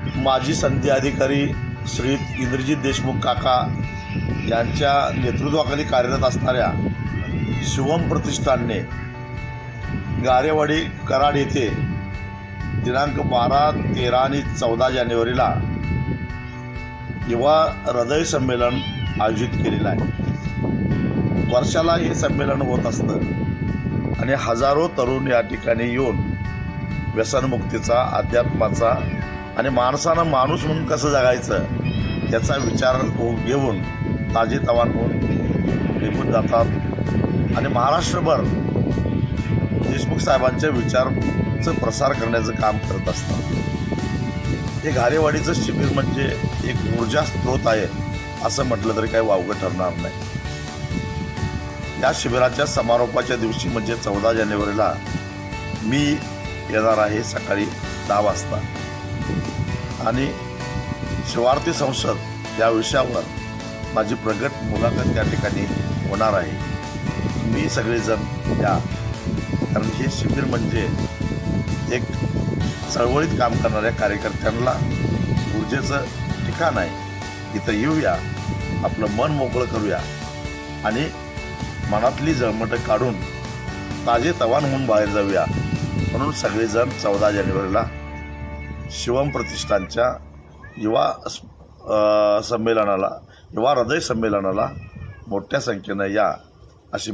माजी संधी अधिकारी श्री इंद्रजित देशमुख काका यांच्या नेतृत्वाखाली कार्यरत असणाऱ्या शिवम प्रतिष्ठानने गारेवाडी कराड येथे दिनांक बारा तेरा आणि चौदा जानेवारीला युवा हृदय संमेलन आयोजित केलेलं आहे. वर्षाला हे संमेलन होत असतं आणि हजारो तरुण या ठिकाणी येऊन व्यसनमुक्तीचा अध्यात्माचा आणि माणसानं माणूस म्हणून कसं जगायचं याचा विचार हो- घेऊन ताजे तवान होऊन निघून जातात. आणि महाराष्ट्रभर देशमुख साहेबांच्या विचारचं प्रसार करण्याचं काम करत असतात. हे घारेवाडीचं शिबिर म्हणजे एक ऊर्जा स्रोत आहे असं म्हटलं तरी काही वावगं ठरणार नाही. या शिबिराच्या समारोपाच्या दिवशी म्हणजे चौदा जानेवारीला मी येणार आहे सकाळी दहा वाजता. आणि शिवार्थी संसद या विषयावर माझी प्रगट मुलाखत त्या ठिकाणी होणार आहे. मी सगळेजण या कारण हे शिबिर म्हणजे एक चळवळीत काम करणाऱ्या कार्यकर्त्यांना ऊर्जेचं ठिकाण आहे. इथं येऊया आपलं मन मोकळं करूया आणि मनातली जळमटं काढून ताजे तवान होऊन बाहेर जाऊया. म्हणून सगळेजण चौदा जानेवारीला शिवम प्रतिष्ठानच्या युवा संमेलनाला युवा हृदय संमेलनाला मोठ्या संख्येनं या अशी